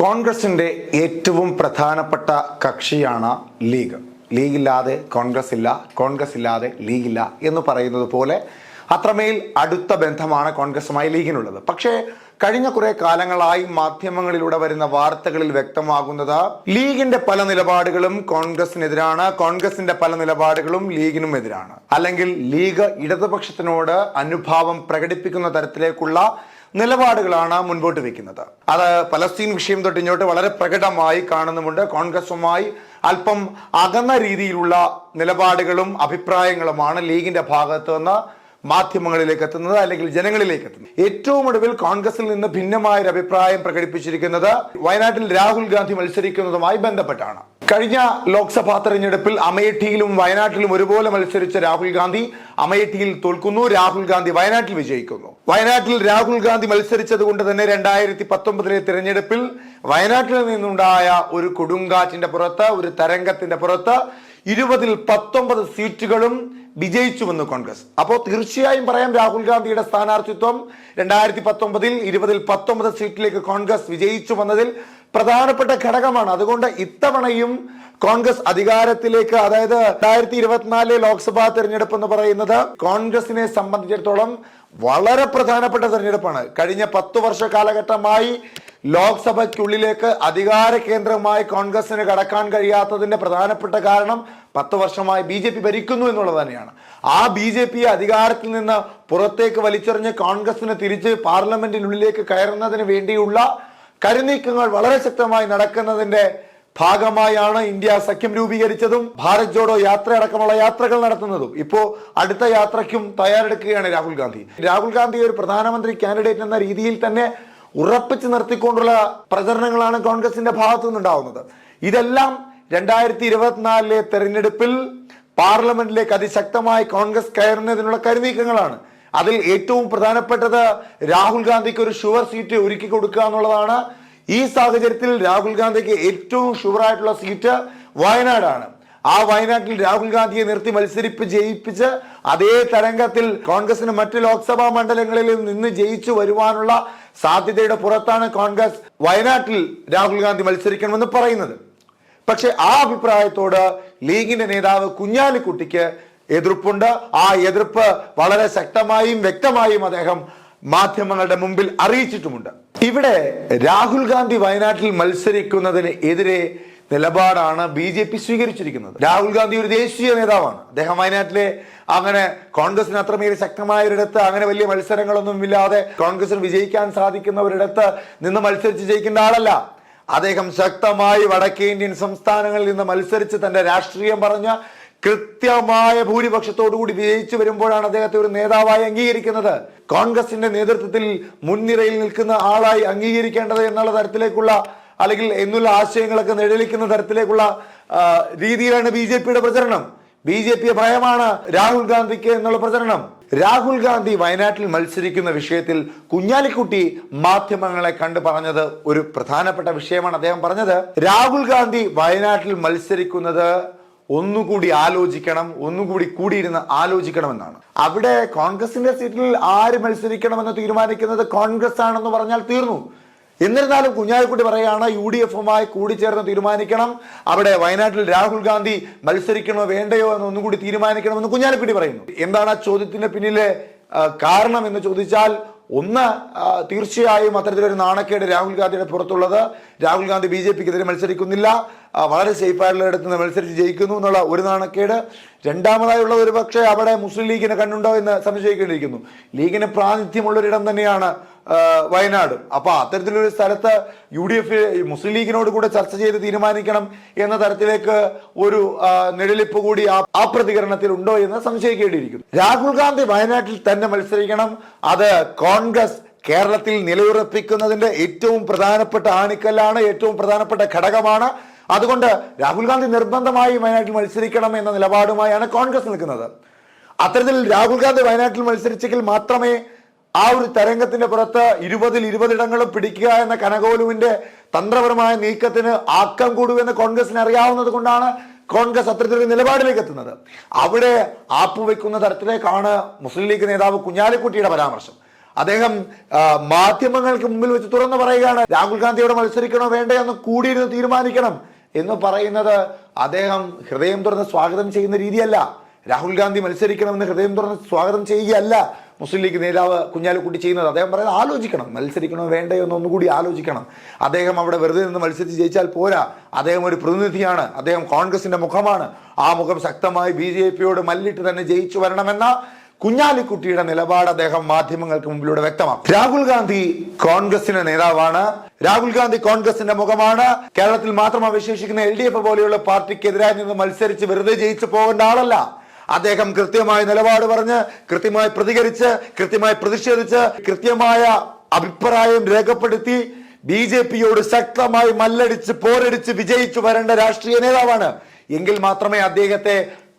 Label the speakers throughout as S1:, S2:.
S1: കോൺഗ്രസിന്റെ ഏറ്റവും പ്രധാനപ്പെട്ട കക്ഷിയാണ് ലീഗ്. ലീഗില്ലാതെ കോൺഗ്രസ് ഇല്ല കോൺഗ്രസ് ഇല്ലാതെ ലീഗില്ല എന്ന് പറയുന്നത് പോലെ അത്രമേൽ അടുത്ത ബന്ധമാണ് കോൺഗ്രസുമായി ലീഗിനുള്ളത്. പക്ഷേ കഴിഞ്ഞ കുറെ കാലങ്ങളായി മാധ്യമങ്ങളിലൂടെ വരുന്ന വാർത്തകളിൽ വ്യക്തമാകുന്നത് ലീഗിന്റെ പല നിലപാടുകളും കോൺഗ്രസിനെതിരാണ് കോൺഗ്രസിന്റെ പല നിലപാടുകളും ലീഗിനും എതിരാണ് അല്ലെങ്കിൽ ലീഗ് ഇടതുപക്ഷത്തിനോട് അനുഭാവം പ്രകടിപ്പിക്കുന്ന തരത്തിലേക്കുള്ള നിലപാടുകളാണ് മുൻപോട്ട് വെക്കുന്നത്. അത് പലസ്തീൻ വിഷയം തൊട്ട് ഇങ്ങോട്ട് വളരെ പ്രകടമായി കാണുന്നുമുണ്ട്. കോൺഗ്രസുമായി അല്പം അകന്ന രീതിയിലുള്ള നിലപാടുകളും അഭിപ്രായങ്ങളുമാണ് ലീഗിന്റെ ഭാഗത്ത് നിന്ന് മാധ്യമങ്ങളിലേക്ക് എത്തുന്നത് അല്ലെങ്കിൽ ജനങ്ങളിലേക്ക് എത്തുന്നത്. ഏറ്റവും ഒടുവിൽ കോൺഗ്രസിൽ നിന്ന് ഭിന്നമായ ഒരു അഭിപ്രായം പ്രകടിപ്പിച്ചിരിക്കുന്നത് വയനാട്ടിൽ രാഹുൽ ഗാന്ധി മത്സരിക്കുന്നതുമായി ബന്ധപ്പെട്ടാണ്. കഴിഞ്ഞ ലോക്സഭാ തെരഞ്ഞെടുപ്പിൽ അമേഠിയിലും വയനാട്ടിലും ഒരുപോലെ മത്സരിച്ച രാഹുൽ ഗാന്ധി അമേഠിയിൽ തോൽക്കുന്നു. രാഹുൽ ഗാന്ധി വയനാട്ടിൽ വിജയിക്കുന്നു. വയനാട്ടിൽ രാഹുൽ ഗാന്ധി മത്സരിച്ചത് കൊണ്ട് തന്നെ രണ്ടായിരത്തി പത്തൊമ്പതിലെ തിരഞ്ഞെടുപ്പിൽ വയനാട്ടിൽ നിന്നുണ്ടായ ഒരു കൊടുങ്കാറ്റിന്റെ പുറത്ത് ഒരു തരംഗത്തിന്റെ പുറത്ത് ഇരുപതിൽ പത്തൊമ്പത് സീറ്റുകളും വിജയിച്ചുവെന്ന് കോൺഗ്രസ്. അപ്പോൾ തീർച്ചയായും പറയാം രാഹുൽ ഗാന്ധിയുടെ സ്ഥാനാർത്ഥിത്വം. രണ്ടായിരത്തി പത്തൊമ്പതിൽ ഇരുപതിൽ പത്തൊമ്പത് സീറ്റിലേക്ക് കോൺഗ്രസ് വിജയിച്ചു വന്നതിൽ പ്രധാനപ്പെട്ട ഘടകമാണ്. അതുകൊണ്ട് ഇത്തവണയും കോൺഗ്രസ് അധികാരത്തിലേക്ക് അതായത് രണ്ടായിരത്തി ഇരുപത്തിനാലിലെ ലോക്സഭാ തെരഞ്ഞെടുപ്പ് എന്ന് പറയുന്നത് കോൺഗ്രസിനെ സംബന്ധിച്ചിടത്തോളം വളരെ പ്രധാനപ്പെട്ട തെരഞ്ഞെടുപ്പാണ്. കഴിഞ്ഞ പത്തു വർഷ കാലഘട്ടമായി ലോക്സഭയ്ക്കുള്ളിലേക്ക് അധികാര കേന്ദ്രമായി കോൺഗ്രസിന് കടക്കാൻ കഴിയാത്തതിന്റെ പ്രധാനപ്പെട്ട കാരണം പത്ത് വർഷമായി ബി ജെ പി ഭരിക്കുന്നു എന്നുള്ളത് തന്നെയാണ്. ആ ബി ജെ പി അധികാരത്തിൽ നിന്ന് പുറത്തേക്ക് വലിച്ചെറിഞ്ഞ് കോൺഗ്രസിന് തിരിച്ച് പാർലമെന്റിനുള്ളിലേക്ക് കയറുന്നതിന് വേണ്ടിയുള്ള കരുനീക്കങ്ങൾ വളരെ ശക്തമായി നടക്കുന്നതിന്റെ ഭാഗമായാണ് ഇന്ത്യ സഖ്യം രൂപീകരിച്ചതും ഭാരത് ജോഡോ യാത്ര അടക്കമുള്ള യാത്രകൾ നടത്തുന്നതും. ഇപ്പോ അടുത്ത യാത്രയ്ക്കും തയ്യാറെടുക്കുകയാണ് രാഹുൽ ഗാന്ധി. രാഹുൽ ഗാന്ധി ഒരു പ്രധാനമന്ത്രി കാൻഡിഡേറ്റ് എന്ന രീതിയിൽ തന്നെ ഉറപ്പിച്ചു നിർത്തിക്കൊണ്ടുള്ള പ്രചരണങ്ങളാണ് കോൺഗ്രസിന്റെ ഭാഗത്തു നിന്നുണ്ടാവുന്നത്. ഇതെല്ലാം രണ്ടായിരത്തി ഇരുപത്തിനാലിലെ തെരഞ്ഞെടുപ്പിൽ പാർലമെന്റിലേക്ക് അതിശക്തമായി കോൺഗ്രസ് കയറുന്നതിനുള്ള കരുനീക്കങ്ങളാണ്. അതിൽ ഏറ്റവും പ്രധാനപ്പെട്ടത് രാഹുൽ ഗാന്ധിക്ക് ഒരു ഷുവർ സീറ്റ് ഒരുക്കി കൊടുക്കുക എന്നുള്ളതാണ്. ഈ സാഹചര്യത്തിൽ രാഹുൽ ഗാന്ധിക്ക് ഏറ്റവും ഷുവറായിട്ടുള്ള സീറ്റ് വയനാടാണ്. ആ വയനാട്ടിൽ രാഹുൽ ഗാന്ധിയെ നിർത്തി മത്സരിപ്പ് ജയിപ്പിച്ച് അതേ തരംഗത്തിൽ കോൺഗ്രസിന് മറ്റ് ലോക്സഭാ മണ്ഡലങ്ങളിൽ നിന്ന് ജയിച്ചു വരുവാനുള്ള സാധ്യതയുടെ പുറത്താണ് കോൺഗ്രസ് വയനാട്ടിൽ രാഹുൽ ഗാന്ധി മത്സരിക്കണമെന്ന് പറയുന്നത്. പക്ഷെ ആ അഭിപ്രായത്തോട് ലീഗിന്റെ നേതാവ് കുഞ്ഞാലിക്കുട്ടിക്ക് എതിർപ്പുണ്ട്. ആ എതിർപ്പ് വളരെ ശക്തമായും വ്യക്തമായും അദ്ദേഹം മാധ്യമങ്ങളുടെ മുമ്പിൽ അറിയിച്ചിട്ടുമുണ്ട്. ഇവിടെ രാഹുൽ ഗാന്ധി വയനാട്ടിൽ മത്സരിക്കുന്നതിന് എതിരെ നിലപാടാണ് ബി ജെ പി സ്വീകരിച്ചിരിക്കുന്നത്. രാഹുൽ ഗാന്ധി ഒരു ദേശീയ നേതാവാണ്. അദ്ദേഹം വയനാട്ടിലെ അങ്ങനെ കോൺഗ്രസിന് അത്രമേൽ ശക്തമായ ഒരിടത്ത് അങ്ങനെ വലിയ മത്സരങ്ങളൊന്നും ഇല്ലാതെ കോൺഗ്രസിന് വിജയിക്കാൻ സാധിക്കുന്ന ഒരിടത്ത് നിന്ന് മത്സരിച്ച് ജയിക്കേണ്ട ആളല്ല. അദ്ദേഹം ശക്തമായി വടക്കേ ഇന്ത്യൻ സംസ്ഥാനങ്ങളിൽ നിന്ന് മത്സരിച്ച് തന്റെ രാഷ്ട്രീയം പറഞ്ഞ കൃത്യമായ ഭൂരിപക്ഷത്തോടുകൂടി വിജയിച്ചു വരുമ്പോഴാണ് അദ്ദേഹത്തെ ഒരു നേതാവായി അംഗീകരിക്കുന്നത്. കോൺഗ്രസിന്റെ നേതൃത്വത്തിൽ മുൻനിരയിൽ നിൽക്കുന്ന ആളായി അംഗീകരിക്കേണ്ടത് എന്നുള്ള തരത്തിലേക്കുള്ള അല്ലെങ്കിൽ എന്നുള്ള ആശയങ്ങളൊക്കെ നിഴലിക്കുന്ന തരത്തിലേക്കുള്ള രീതിയിലാണ് ബി ജെ പിയുടെ പ്രചരണം. ബി ജെ പി ഭയമാണ് രാഹുൽ ഗാന്ധിക്ക് എന്നുള്ള പ്രചരണം. രാഹുൽ ഗാന്ധി വയനാട്ടിൽ മത്സരിക്കുന്ന വിഷയത്തിൽ കുഞ്ഞാലിക്കുട്ടി മാധ്യമങ്ങളെ കണ്ടു പറഞ്ഞത് ഒരു പ്രധാനപ്പെട്ട വിഷയമാണ് അദ്ദേഹം പറഞ്ഞത്. രാഹുൽ ഗാന്ധി വയനാട്ടിൽ മത്സരിക്കുന്നത് ഒന്നുകൂടി ആലോചിക്കണം ഒന്നുകൂടി കൂടിയിരുന്ന് ആലോചിക്കണമെന്നാണ്. അവിടെ കോൺഗ്രസിന്റെ സീറ്റിൽ ആര് മത്സരിക്കണമെന്ന് തീരുമാനിക്കുന്നത് കോൺഗ്രസ് ആണെന്ന് പറഞ്ഞാൽ തീർന്നു. എന്നിരുന്നാലും കുഞ്ഞാലിക്കുട്ടി പറയുകയാണ് യു ഡി എഫുമായി കൂടിച്ചേർന്ന് തീരുമാനിക്കണം. അവിടെ വയനാട്ടിൽ രാഹുൽ ഗാന്ധി മത്സരിക്കണോ വേണ്ടയോ എന്ന് ഒന്നുകൂടി തീരുമാനിക്കണമെന്ന് കുഞ്ഞാലിക്കുട്ടി പറയുന്നു. എന്താണ് ആ ചോദ്യത്തിന്റെ പിന്നിലെ കാരണം എന്ന് ചോദിച്ചാൽ ഒന്ന് തീർച്ചയായും അത്തരത്തിലൊരു നാണക്കേട് രാഹുൽ ഗാന്ധിയുടെ പുറത്തുള്ളത്. രാഹുൽ ഗാന്ധി ബി ജെ പിക്കെതിരെ മത്സരിക്കുന്നില്ല. വളരെ സേഫായിട്ടുള്ള ഇടത്ത് നിന്ന് മത്സരിച്ച് ജയിക്കുന്നു എന്നുള്ള ഒരു നാണക്കേട്. രണ്ടാമതായുള്ള ഒരു പക്ഷേ അവിടെ മുസ്ലിം ലീഗിനെ കണ്ടുണ്ടോ എന്ന് സംശയിക്കേണ്ടിയിരിക്കുന്നു. ലീഗിന് പ്രാതിനിധ്യമുള്ളൊരിടം തന്നെയാണ് വയനാട്. അപ്പൊ അത്തരത്തിലൊരു സ്ഥലത്ത് യു ഡി എഫ് മുസ്ലിം ലീഗിനോട് കൂടെ ചർച്ച ചെയ്ത് തീരുമാനിക്കണം എന്ന തരത്തിലേക്ക് ഒരു നിഴലിപ്പ് കൂടി ആ- പ്രതികരണത്തിൽ ഉണ്ടോ എന്ന് സംശയിക്കേണ്ടിയിരിക്കുന്നു. രാഹുൽ ഗാന്ധി വയനാട്ടിൽ തന്നെ മത്സരിക്കണം. അത് കോൺഗ്രസ് കേരളത്തിൽ നിലയുറപ്പിക്കുന്നതിന്റെ ഏറ്റവും പ്രധാനപ്പെട്ട ആണിക്കല്ലാണ് ഏറ്റവും പ്രധാനപ്പെട്ട ഘടകമാണ്. അതുകൊണ്ട് രാഹുൽ ഗാന്ധി നിർബന്ധമായി വയനാട്ടിൽ മത്സരിക്കണം എന്ന നിലപാടുമായാണ് കോൺഗ്രസ് നിൽക്കുന്നത്. അത്തരത്തിൽ രാഹുൽ ഗാന്ധി വയനാട്ടിൽ മത്സരിച്ചെങ്കിൽ മാത്രമേ ആ ഒരു തരംഗത്തിന്റെ പുറത്ത് ഇരുപതിൽ ഇരുപതിടങ്ങളും പിടിക്കുക എന്ന കനകോലുവിന്റെ തന്ത്രപരമായ നീക്കത്തിന് ആക്കം കൂടുമെന്ന് കോൺഗ്രസിന് അറിയാവുന്നത് കൊണ്ടാണ് കോൺഗ്രസ് അത്തരത്തിലൊരു നിലപാടിലേക്ക് എത്തുന്നത്. അവിടെ ആപ്പ് വെക്കുന്ന തരത്തിലേക്കാണ് മുസ്ലിം ലീഗ് നേതാവ് കുഞ്ഞാലിക്കുട്ടിയുടെ പരാമർശം. അദ്ദേഹം മാധ്യമങ്ങൾക്ക് മുമ്പിൽ വെച്ച് തുറന്നു പറയുകയാണ് രാഹുൽ ഗാന്ധിയോട് മത്സരിക്കണോ വേണ്ടേ എന്ന് കൂടിയിരുന്ന് തീരുമാനിക്കണം എന്ന് പറയുന്നത് അദ്ദേഹം ഹൃദയം തുറന്ന് സ്വാഗതം ചെയ്യുന്ന രീതിയല്ല. രാഹുൽ ഗാന്ധി മത്സരിക്കണമെന്ന് ഹൃദയം തുറന്ന് സ്വാഗതം ചെയ്യുകയല്ല. മുസ്ലിം ലീഗ് നേതാവ് കുഞ്ഞാലിക്കുട്ടി ചെയ്യുന്നത്. അദ്ദേഹം പറയുന്നത് ആലോചിക്കണം. മത്സരിക്കണോ വേണ്ടയോ എന്ന് ഒന്നുകൂടി ആലോചിക്കണം. അദ്ദേഹം അവിടെ വെറുതെ നിന്ന് മത്സരിച്ച് ജയിച്ചാൽ പോരാ. അദ്ദേഹം ഒരു പ്രതിനിധിയാണ്. അദ്ദേഹം കോൺഗ്രസിന്റെ മുഖമാണ്. ആ മുഖം ശക്തമായി ബി ജെ പിയോട് മല്ലിട്ട് തന്നെ ജയിച്ചു വരണമെന്ന കുഞ്ഞാലിക്കുട്ടിയുടെ നിലപാട് അദ്ദേഹം മാധ്യമങ്ങൾക്ക് മുമ്പിലൂടെ വ്യക്തമാക്കും. രാഹുൽ ഗാന്ധി കോൺഗ്രസിന്റെ നേതാവാണ്. രാഹുൽ ഗാന്ധി കോൺഗ്രസിന്റെ മുഖമാണ്. കേരളത്തിൽ മാത്രം അവശേഷിക്കുന്ന എൽ പോലെയുള്ള പാർട്ടിക്കെതിരായി നിന്ന് മത്സരിച്ച് വെറുതെ ജയിച്ചു പോകേണ്ട ആളല്ല. അദ്ദേഹം കൃത്യമായ നിലപാട് പറഞ്ഞ് കൃത്യമായി പ്രതികരിച്ച് കൃത്യമായി പ്രതിഷേധിച്ച് കൃത്യമായ അഭിപ്രായം രേഖപ്പെടുത്തി ബി ജെ പിയോട് ശക്തമായി മല്ലടിച്ച് പോരടിച്ച് വിജയിച്ചു വരേണ്ട രാഷ്ട്രീയ നേതാവാണ്. എങ്കിൽ മാത്രമേ അദ്ദേഹത്തെ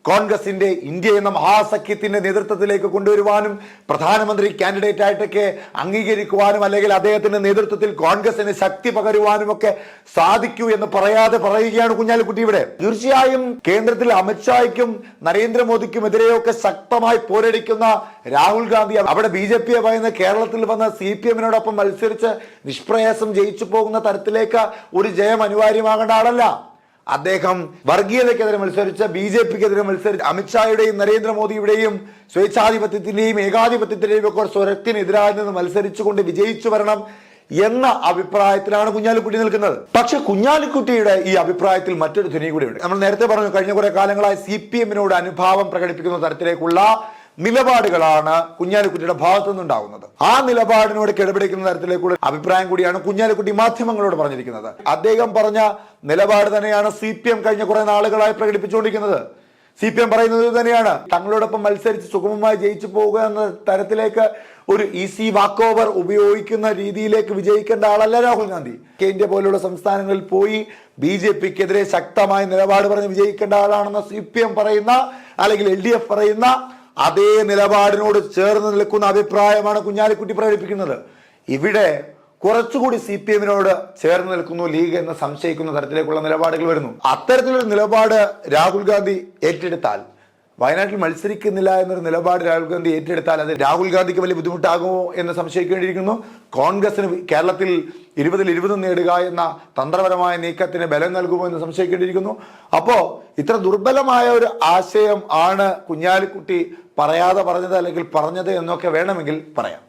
S1: കോൺഗ്രസിന്റെ ഇന്ത്യ എന്ന മഹാസഖ്യത്തിന്റെ നേതൃത്വത്തിലേക്ക് കൊണ്ടുവരുവാനും പ്രധാനമന്ത്രി കാൻഡിഡേറ്റ് ആയിട്ടൊക്കെ അംഗീകരിക്കുവാനും അല്ലെങ്കിൽ അദ്ദേഹത്തിന്റെ നേതൃത്വത്തിൽ കോൺഗ്രസിന് ശക്തി പകരുവാനും ഒക്കെ സാധിക്കൂ എന്ന് പറയാതെ പറയുകയാണ് കുഞ്ഞാലിക്കുട്ടി ഇവിടെ. തീർച്ചയായും കേന്ദ്രത്തിൽ അമിത്ഷായ്ക്കും നരേന്ദ്രമോദിക്കും എതിരെയൊക്കെ ശക്തമായി പോരടിക്കുന്ന രാഹുൽ ഗാന്ധി അവിടെ ബി ജെ പിയെ പറയുന്ന കേരളത്തിൽ വന്ന സി പി എമ്മിനോടൊപ്പം മത്സരിച്ച് നിഷ്പ്രയാസം ജയിച്ചു പോകുന്ന തരത്തിലേക്ക് ഒരു ജയം അനിവാര്യമാകേണ്ട ആളല്ല. അദ്ദേഹം വർഗീയതയ്ക്കെതിരെ മത്സരിച്ച ബി ജെ പിക്കെതിരെ മത്സരിച്ച അമിത്ഷായുടെയും നരേന്ദ്രമോദിയുടെയും സ്വേച്ഛാധിപത്യത്തിന്റെയും ഏകാധിപത്യത്തിന്റെയും ഒക്കെ സ്വരത്തിനെതിരായി നിന്ന് മത്സരിച്ചുകൊണ്ട് വിജയിച്ചു വരണം എന്ന അഭിപ്രായത്തിലാണ് കുഞ്ഞാലിക്കുട്ടി നിൽക്കുന്നത്. പക്ഷെ കുഞ്ഞാലിക്കുട്ടിയുടെ ഈ അഭിപ്രായത്തിൽ മറ്റൊരു ധ്വനി ഉണ്ട് നമ്മൾ നേരത്തെ പറഞ്ഞു കഴിഞ്ഞ കുറെ കാലങ്ങളായി സി പി എമ്മിനോട് അനുഭാവം പ്രകടിപ്പിക്കുന്ന തരത്തിലേക്കുള്ള നിലപാടുകളാണ് കുഞ്ഞാലിക്കുട്ടിയുടെ ഭാഗത്തു നിന്നുണ്ടാകുന്നത് ആ നിലപാടിനോട് കിടപിടിക്കുന്ന തരത്തിലേക്കുള്ള അഭിപ്രായം കൂടിയാണ് കുഞ്ഞാലിക്കുട്ടി മാധ്യമങ്ങളോട് പറഞ്ഞിരിക്കുന്നത്. അദ്ദേഹം പറഞ്ഞ നിലപാട് തന്നെയാണ് സി പി എം കഴിഞ്ഞ കുറെ നാളുകളായി പ്രകടിപ്പിച്ചുകൊണ്ടിരിക്കുന്നത്. സി പി എം പറയുന്നത് തന്നെയാണ്. തങ്ങളോടൊപ്പം മത്സരിച്ച് സുഗമമായി ജയിച്ചു പോവുക എന്ന തരത്തിലേക്ക് ഒരു ഈസി വാക്ക് ഓവർ ഉപയോഗിക്കുന്ന രീതിയിലേക്ക് വിജയിക്കേണ്ട ആളല്ല രാഹുൽ ഗാന്ധി. കേന്ദ്ര പോലുള്ള സംസ്ഥാനങ്ങളിൽ പോയി ബി ജെ പിക്കെതിരെ ശക്തമായ നിലപാട് പറഞ്ഞ് വിജയിക്കേണ്ട ആളാണെന്ന് സി പി എം പറയുന്ന അല്ലെങ്കിൽ എൽ ഡി എഫ് പറയുന്ന അതേ നിലപാടിനോട് ചേർന്ന് നിൽക്കുന്ന അഭിപ്രായമാണ് കുഞ്ഞാലിക്കുട്ടി പ്രകടിപ്പിക്കുന്നത്. ഇവിടെ കുറച്ചുകൂടി സി പി എമ്മിനോട് ചേർന്ന് നിൽക്കുന്നു ലീഗ് എന്ന് സംശയിക്കുന്ന തരത്തിലേക്കുള്ള നിലപാടുകൾ വരുന്നു. അത്തരത്തിലൊരു നിലപാട് രാഹുൽ ഗാന്ധി ഏറ്റെടുത്താൽ വയനാട്ടിൽ മത്സരിക്കുന്നില്ല എന്നൊരു നിലപാട് രാഹുൽ ഗാന്ധി ഏറ്റെടുത്താൽ അത് രാഹുൽ ഗാന്ധിക്ക് വലിയ ബുദ്ധിമുട്ടാകുമോ എന്ന് സംശയിക്കേണ്ടിയിരിക്കുന്നു. കോൺഗ്രസിന് കേരളത്തിൽ ഇരുപതിൽ ഇരുപത് നേടുക എന്ന തന്ത്രപരമായ നീക്കത്തിന് ബലം നൽകുമോ എന്ന് സംശയിക്കേണ്ടിയിരിക്കുന്നു. അപ്പോ ഇത്ര ദുർബലമായ ഒരു ആശയം ആണ് കുഞ്ഞാലിക്കുട്ടി പറയാതെ പറഞ്ഞത് അല്ലെങ്കിൽ പറഞ്ഞത് എന്നൊക്കെ വേണമെങ്കിൽ പറയാം.